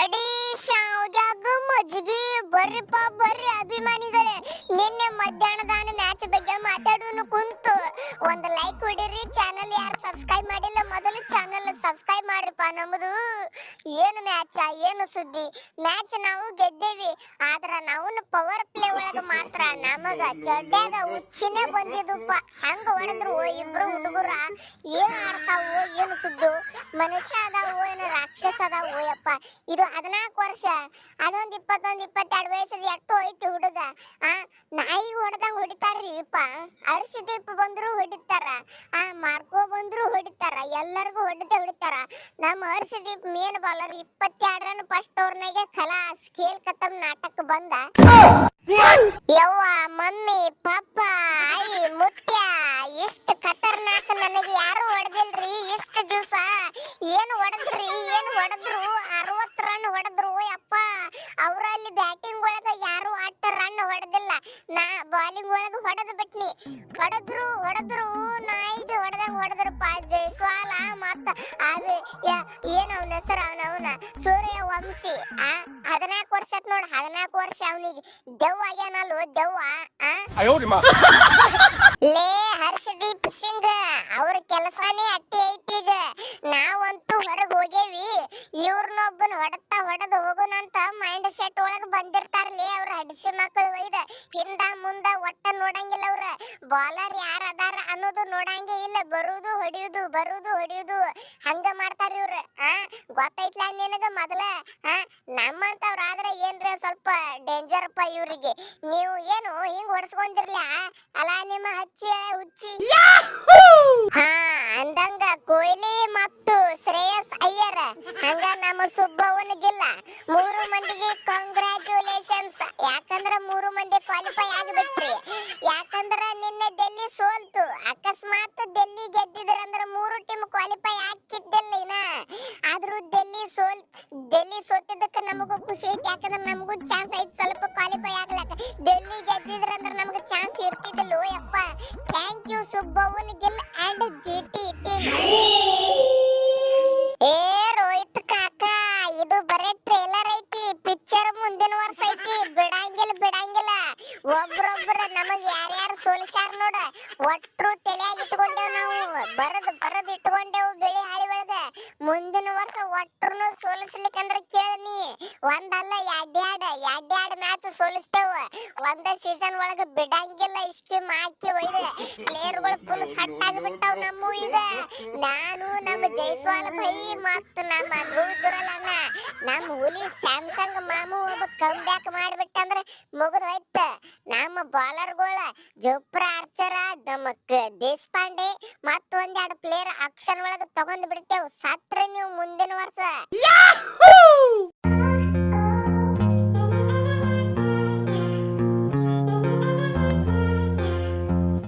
ಅಡಿ ಶಾವ್ಗ್ಯಾಗ ಮಜ್ಗಿ ಬರ್ರಿಪ್ಪ ಬರ್ರಿ ಅಭಿಮಾನಿಗಳೇ. ನಿನ್ನೆ ಮಧ್ಯಾಹ್ನದಾನ ಮ್ಯಾಚ್ ಬಗ್ಗೆ ಮಾತಾಡೋನು ಕುಂತು. ಒಂದು ಲೈಕ್ ಹೊಡಿರಿ ಚಾನಲ್ ಯಾರು ಸಬ್ಸ್ಕ್ರೈಬ್ ಮಾಡಿಲ್ಲ, ಮೊದಲು ಚಾನಲ್ ಸಬ್ಸ್ಕ್ರೈಬ್ ಮಾಡ್ರಿಪ್ಪ ನಮ್ಮದು ಏನು ಮ್ಯಾಚ್ ಏನು ಸುದ್ದಿ? ಮ್ಯಾಚ್ ನಾವು ಗೆದ್ದೇವಿ, ಆದ್ರ ನಾವು ಪವರ್ ಪ್ಲೇ ಒಳಗ ಮಾತ್ರ. ನಮಗ ಜಡ್ಡ್ಯಾಗ ಹುಚ್ಚಿನೇ ಬಂದಿದುಪ್ಪ ಹೆಂಗ ಹೊಡೆದ್ರು ಇಬ್ರು ಹುಡುಗರ. ಏನ್ ಆಡ್ತಾವು, ಏನು ಸುದ್ದು? ಮನುಷ್ಯ ಅದಾವು ರಾಕ್ಷಸ ಅದಾವು ಇದು ಹದಿನಾಲ್ಕು ವರ್ಷ. ಅದೊಂದು ಇಪ್ಪತ್ತೊಂದು, ಇಪ್ಪತ್ತೆರಡು ವಯಸ್ಸದ ಎಷ್ಟು ಹೋಯ್ತು ಹುಡುಗ. ಆ, ನಾಯಿ ಹೊಡೆದಂಗ ಹೊಡಿತಾರ್ರಿ ಅಪ್ಪ ಅರ್ಶದೀಪ್ ಬಂದ್ರು ಹೊಡಿತಾರ. ಆ, ಮಾರ್ಕೋ ಬಂದ್ರು ಹೊಡಿತಾರ. ಎಲ್ಲರಿಗೂ ಹೊಡೆದೇ ಹೊಡಿತಾರ. ನಮ್ಮ ಅರ್ಶದೀಪ್ ಮೇನ್ ಬಾಲರ್ ಇಪ್ಪತ್ತೆರಡು ಫಸ್ಟ್ ಓವರ್ನಾಗೆ ಕಲಾ ಸ್ಕೇಲ್ ಕತ್ತಮ್ ನಾಟಕ ಬಂದ. ಯವ್ವ, ಮಮ್ಮಿ, ಪಪ್ಪ ದಿವಸ? ಏನು ಹೊಡೆದ್ರಿ ಏನು ಹೊಡೆದ್ರು? ಅರವತ್ತು ರನ್ ಹೊಡೆದ್ರು ಯಪ್ಪ. ಅವರಲ್ಲಿ ಬ್ಯಾಟಿಂಗ್ ಒಳಗ ಯಾರು ಅಟ್ಟ ರನ್ ಹೊಡೆದಿಲ್ಲ. ನಾ ಬಾಲಿಂಗ್ ಒಳಗ ಹೊಡೆದು ಬಿಟ್ನಿ. ಹೊಡೆದ್ರು ಹೊಡೆದ್ರು ನಾಯಿಗೆ ಹೊಡೆದಂಗ ಹೊಡೆದ್ರಪ್ಪ ಜೈಸ್ವಾಲ ಮತ್ತ ಅವೆ ಏನು ಅವನ ಹೆಸರು? ಅವನ ಅವನ ಸೂರ್ಯ ವಂಶಿ ಆ ಹದಿನಾಲ್ಕು ವರ್ಷ ಆತ್ ನೋಡ್ ಹದಿನಾಲ್ಕು ವರ್ಷ ಅವನಿಗೆ ದೆವ್ವ ಆಗ್ಯಾನಲ್ವ ದೆವ್ವ ಆ? ಇವ್ರನ್ನೊಬ್ಬನ ಹೊಡೆತ ಹೊಡೆದು ಹೋಗೋಣಂತ ಮೈಂಡ್ ಸೆಟ್ ಒಳಗೆ ಬಂದಿರ್ತಾರಲಿ ಅವ್ರ ಹಡಿಸಿ ಮಕ್ಕಳು ಒಯ್ದ. ಹಿಂದ ಮುಂದ ಒಟ್ಟ ನೋಡಂಗಿಲ್ಲ ಅವ್ರ. ಬಾಲರ್ ಯಾರ ಅದಾರ ಅನ್ನೋದು ನೋಡಂಗೇ ಇಲ್ಲ. ಬರುದು ಹೊಡಿಯುದು ಬರುದು ಹೊಡಿಯುದು. ಹಂಗ ಮಾಡ್ತಾರ ಇವ್ರ. ಆ, ಗೊತ್ತೈತ್ಲ ನಿನಗ ಮೊದಲ? ಆ, ನಮ್ಮಂತವ್ರ ಆದ್ರೆ ಏನ್ರ ಸ್ವಲ್ಪ ಡೇಂಜರ್ ಅಪ್ಪ ಇವ್ರಿಗೆ. ನೀವು ಏನು ಹಿಂಗ್ ಹೊಡ್ಸ್ಕೊಂಡಿರ್ಲಿ? ಅಲ್ಲ ನಿಮ್ಮ ಹಚ್ಚಿ, ಹುಚ್ಚಿ ಹಾ ಅಂದಂಗ ಕೊಹ್ಲಿ ಮತ್ತು ಶ್ರೇಯಸ್ ಅಯ್ಯರ್ ಹಂಗ ನಮ್ಮ ಸುಬ್ಬವನಿಗಿಲ್ಲ ಮೂರು ಮಂದಿಗೆ ಕಾಂಗ್ರ್ಯಾಚುಲೇಷನ್ಸ್ ಯಾಕಂದ್ರ ಮೂರು ಮಂದಿ ಕ್ವಾಲಿಫೈ ಆಗಿಬಿಟ್ರಿ. ಯಾಕಂದ್ರ ನಿನ್ನೆ ಡೆಲ್ಲಿ ಸೋಲ್ತು. ಅಕಸ್ಮಾತ್ ಡೆಲ್ಲಿ ಗೆದ್ದಿದ್ರ ಅಂದ್ರ ಮೂರು ಟೀಮ್ ಕ್ವಾಲಿಫೈ ಹಾಕಿದ್ದಿಲ್ಲ ಆದ್ರೂ ಡೆಲ್ಲಿ ಸೋಲ್ ಡೆಲ್ಲಿ ಸೋತಿದ್ದಕ್ಕೆ ನಮಗೂ ಖುಷಿ ಐತಿ. ಯಾಕಂದ್ರೆ ನಮಗೂ ಚಾನ್ಸ್ ಐತಿ. ಸ್ವಲ್ಪ ಕ್ವಾಲಿಫೈ ಆಗ್ಲಕ್ಕ. ಡೆಲ್ಲಿ ಗೆದ್ದಿದ್ರ ಅಂದ್ರ ಒಟ್ರು ತಲೆಯಾಗಿ ಇಟ್ಕೊಂಡೇವ್ ನಾವು. ಬರದ್ ಬರದ್ ಇಟ್ಕೊಂಡೇವು ಬಿಳಿ ಹಾಳಿ ಬೆಳೆದ ಮುಂದಿನ ವರ್ಷ ಒಟ್ರುನು ಸೋಲಿಸ್ಲಿಕ್ಕಂದ್ರ ಕೇಳನಿ ಒಂದಲ್ಲ ಯಾಡ್ಯಾಡ ಎರಡ್ಯಾಡ್ ಮ್ಯಾಚ್ ಸೋಲಿಸ್ತೇವ. ಒಂದ ಸೀಸನ್ ಒಳಗ ಬಿಡಂಗಿಲ್ಲ ಸ್ಕೀಮ್ ಹಾಕಿ ಒಯ್ದ. ಪ್ಲೇಯರ್ಗಳು ಫುಲ್ ಸಟ್ ಆಗಿಬಿಟ್ಟಾವ ನಮ್ಮ ಈಗ. ನಾನು ನಮ್ಮ ಜೈಸ್ವಾಲ್ ಭೈ ಮಸ್ತ್ ನಮ್ಮ ಧ್ರುವ್ ಜುರಲ್ ಅಣ್ಣ. ನಮ್ಮ ಹುಲಿ ಸ್ಯಾಮ್ಸಂಗ್ ಮಾಮು ಒಬ್ಬ ಕಮ್ ಬ್ಯಾಕ್ ಮಾಡ್ಬಿಟ್ಟಂದ್ರ ಮುಗಿದ್ ಹೋಯ್ತ ನಮ್ಮ ಬಾಲರ್ಗಳ ಜೋಪ್ರ ಆರ್ಚರ ನಮ್ಮ ದೇಶಪಾಂಡೆ ಮತ್ತ ಒಂದೆರಡು ಪ್ಲೇಯರ್ ಅಕ್ಷರ ಒಳಗ ತಗೊಂಡ್ ಬಿಡ್ತೇವ್. ಸತ್ರ ನೀವು ಮುಂದಿನ ವರ್ಷ.